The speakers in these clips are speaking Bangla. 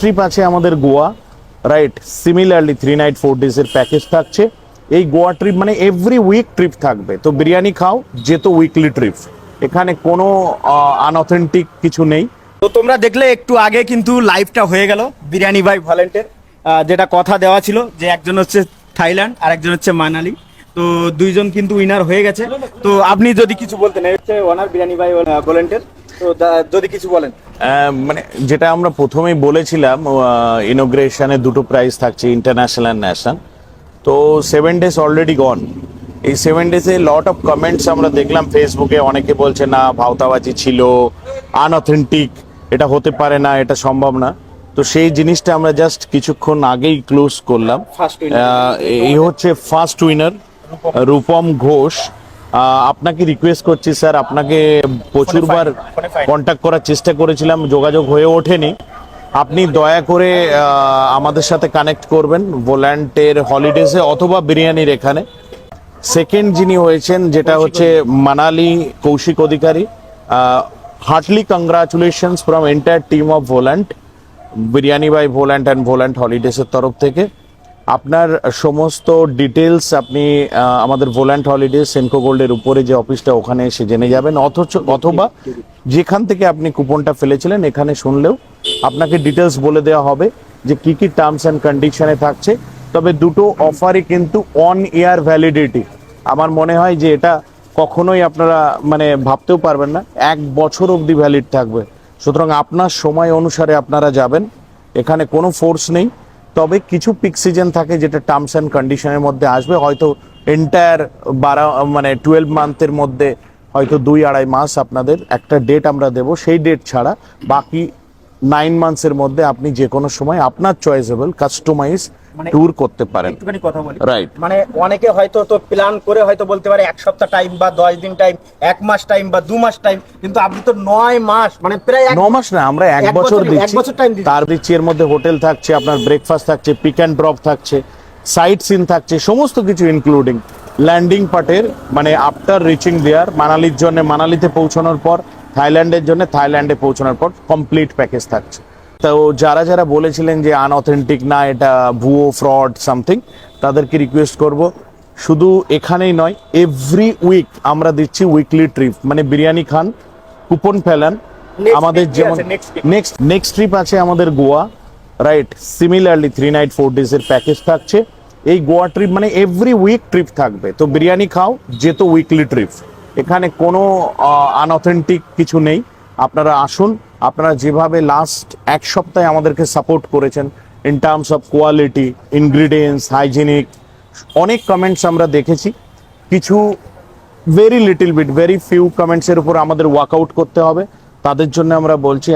ট্রিপ আছে আমাদের Goa right similarly three night four ডেজের package থাকছে। এই গোয়া ট্রিপ মানে এভরি উইক ট্রিপ থাকবে। তো বিরিয়ানি খাও যেহেতু উইকলি ট্রিপ এখানে কোনো আনঅথেন্টিক কিছু নেই। তো তোমরা দেখলে একটু আগে কিন্তু লাইভটা হয়ে গেল, বিরিয়ানি বাই ভলেন্টের যেটা কথা দেওয়া ছিল যে একজন হচ্ছে থাইল্যান্ড আর একজন হচ্ছে মানালি। তো দুইজন কিন্তু উইনার হয়ে গেছে। তো আপনি যদি কিছু বলতেন হচ্ছে ওনার বিরিয়ানি বাই ভলেন্টের তো যদি কিছু বলেন। মানে যেটা আমরা প্রথমেই বলেছিলাম ইনোগ্রেশনে দুটো প্রাইজ থাকছে ইন্টারন্যাশনাল অ্যান্ড ন্যাশনাল তো সেভেন ডেজ অলরেডি গন এই সেভেন ডেজে লট অফ কমেন্টস আমরা দেখলাম ফেসবুকে অনেকে বলছে না ভাওতাবাজি ছিল আনঅথেন্টিক এটা হতে পারে না এটা সম্ভব না। তো সেই জিনিসটা আমরা জাস্ট কিছুক্ষণ আগেই ক্লোজ করলাম। এই হচ্ছে ফার্স্ট উইনার রূপম ঘোষ। আপনাকে রিকোয়েস্ট করছি স্যার আপনাকে প্রচুরবার কন্ট্যাক্ট করার চেষ্টা করেছিলাম যোগাযোগ হয়ে ওঠেনি। আপনি দয়া করে আমাদের সাথে কানেক্ট করবেন ভোল্যান্টের হলিডেজে অথবা বিরিয়ানির এখানে। সেকেন্ড যিনি হয়েছেন যেটা হচ্ছে Manali Koushik Adhikari heartily congratulations from entire team of Volant biryani by Volant and Volant হলিডেজের তরফ থেকে। আপনার সমস্ত ডিটেলস আপনি আমাদের ভোল্যান্ট হলিডে সেনকো গোল্ডের উপরে যে অফিসটা ওখানে এসে জেনে যাবেন। অথচ, অথবা যেখান থেকে আপনি কুপনটা ফেলেছিলেন, এখানে শুনলেও আপনাকে ডিটেলস বলে দেওয়া হবে যে কি কি টার্মস অ্যান্ড কন্ডিশনে থাকছে। তবে দুটো অফারই কিন্তু অন ইয়ার ভ্যালিডিটি আমার মনে হয় যে এটা কখনোই আপনারা মানে ভাবতেও পারবেন না। এক বছর অবধি ভ্যালিড থাকবে। সুতরাং আপনার সময় অনুসারে আপনারা যাবেন। এখানে কোনো ফোর্স নেই। তবে কিছু পিক সিজন থাকে যেটা টার্মস অ্যান্ড কন্ডিশনের মধ্যে আসবে। হয়তো এন্টায়ার বারো মানে টুয়েলভ মান্থের মধ্যে হয়তো দুই আড়াই মাস আপনাদের একটা ডেট আমরা দেব। সেই ডেট ছাড়া বাকি নাইন মান্থসের মধ্যে আপনি যে কোনো সময় আপনার চয়েসেবল কাস্টমাইজ ট্যুর করতে পারেন। একটুখানি কথা বলি। Right. মানে অনেকে হয়তো তো প্ল্যান করে হয়তো বলতে পারে এক সপ্তাহ টাইম বা দশ দিন টাইম এক মাস টাইম বা দু মাস টাইম কিন্তু আপনি তো নয় মাস মানে প্রায় এক ন মাস না আমরা এক বছর দিচ্ছি। তার দিচ্ছি এর মধ্যে হোটেল থাকছে আপনার ব্রেকফাস্ট থাকছে পিক অ্যান্ড ড্রপ থাকছে সাইট সিন থাকছে সমস্ত কিছু ইনক্লুডিং ল্যান্ডিং পার্টের মানে আফটার রিচিং দেয়ার মানালির জন্য মানালিতে পৌঁছানোর পর থাইল্যান্ডের জন্য থাইল্যান্ডে পৌঁছানোর পর কমপ্লিট প্যাকেজ থাকছে। তো যারা যারা বলেছিলেন যে আনঅথেন্টিক না এটা ভুয়ো ফ্রড সামথিং তাদেরকে রিকোয়েস্ট করব। শুধু এখানেই নয় এভরি উইক আমরা দিচ্ছি উইকলি ট্রিপ মানে বিরিয়ানি খান কুপন ফেলান। আমাদের যেমন? নেক্সট নেক্সট ট্রিপ আছে আমাদের Goa right similarly three night four ডেজের package থাকছে। এই গোয়া ট্রিপ মানে এভরি উইক ট্রিপ থাকবে। তো বিরিয়ানি খাও যেহেতু উইকলি ট্রিপ এখানে কোনো আনঅথেন্টিক কিছু নেই। আপনারা আসুন, আপনারা যেভাবে লাস্ট এক সপ্তাহে আমাদেরকে সাপোর্ট করেছেন in terms of quality ingredients hygienic অনেক কমেন্টস আমরা দেখেছি। কিছু very little bit very few কমেন্টসের উপর আমাদের ওয়ার্কআউট করতে হবে। তাদের জন্য আমরা বলছি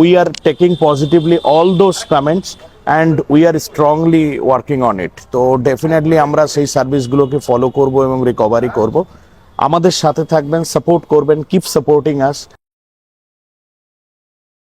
we are taking positively all those comments and we are strongly working on it তো ডেফিনেটলি আমরা সেই সার্ভিসগুলোকে ফলো করব এবং রিকভারি করব। আমাদের সাথে থাকবেন সাপোর্ট করবেন কিপ সাপোর্টিং আস